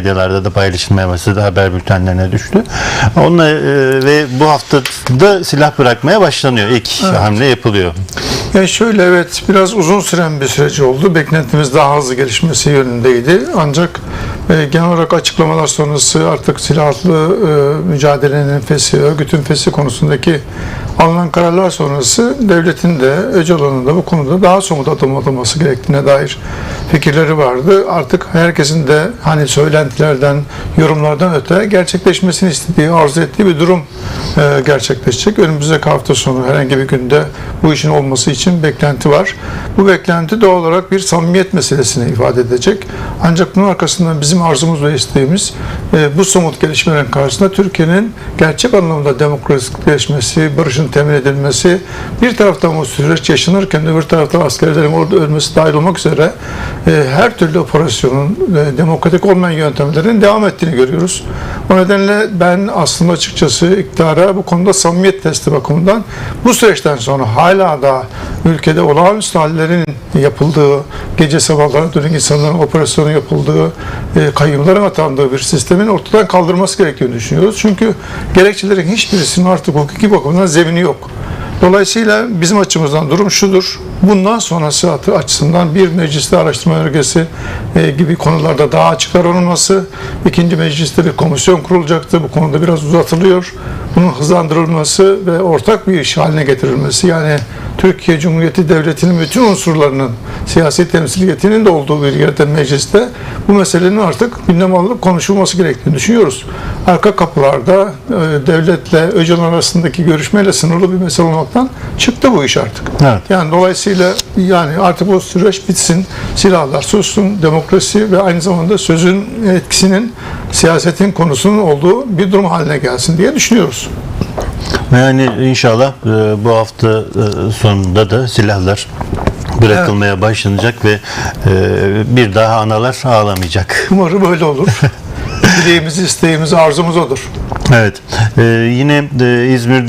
medyalarda da paylaşılmaya başladı, haber bültenlerine düştü. Onunla e, ve bu haftada silah bırakmaya başlanıyor. İlk hamle yapılıyor. Yani şöyle evet biraz uzun süren bir süreç oldu. Beklentimiz daha hızlı gelişmesi yönündeydi. Ancak genel olarak açıklamalar sonrası artık silahlı e, mücadelenin fesi, örgütün fesi konusundaki alınan kararlar sonrası devletin de Öcalan'ın da bu konuda daha somut adım atılması gerektiğine dair fikirleri vardı. Artık herkesin de hani söylentilerden, yorumlardan öte gerçekleşmesini istediği, arzu ettiği bir durum e, gerçekleşecek. Önümüzdeki hafta sonu herhangi bir günde bu işin olması için beklenti var. Bu beklenti doğal olarak bir samimiyet meselesini ifade edecek. Ancak bunun arkasından bizim arzumuz ve isteğimiz e, bu somut gelişmelerin karşısında Türkiye'nin gerçek anlamda demokratikleşmesi, barışın temin edilmesi, bir taraftan bu süreç yaşanırken öbür taraftan askerlerin orada ölmesi dahil olmak üzere e, her türlü operasyonun e, demokratik olmayan yöntemlerin devam ettiğini görüyoruz. O nedenle ben aslında açıkçası iktidara bu konuda samimiyet testi bakımından bu süreçten sonra hala da ülkede olağanüstü hallerin yapıldığı, gece sabahlara dönük insanların operasyonu yapıldığı, e, kayyumların atandığı bir sistemin ortadan kaldırması gerektiğini düşünüyoruz. Çünkü gerekçelerin hiçbirisinin artık hukuki bakımdan zemini yok. Dolayısıyla bizim açımızdan durum şudur. Bundan sonrası açısından bir mecliste araştırma yörgesi e, gibi konularda daha açık davranılması, ikinci mecliste bir komisyon kurulacaktı. Bu konuda biraz uzatılıyor. Bunun hızlandırılması ve ortak bir iş haline getirilmesi yani Türkiye Cumhuriyeti Devleti'nin bütün unsurlarının siyasi temsiliyetinin de olduğu bir yerde mecliste bu meselenin artık gündeme alınıp konuşulması gerektiğini düşünüyoruz. Arka kapılarda e, devletle Öcalan arasındaki görüşmeyle sınırlı bir mesele olmaktan çıktı bu iş artık. Evet. Yani dolayısıyla yani artık bu süreç bitsin, silahlar sussun, demokrasi ve aynı zamanda sözün etkisinin siyasetin konusunun olduğu bir durum haline gelsin diye düşünüyoruz. Yani inşallah e, bu hafta e, sonunda da silahlar bırakılmaya başlanacak ve e, bir daha analar ağlamayacak. Umarım öyle olur. Dileğimiz, isteğimiz, arzumuz odur. Evet. Yine İzmir'de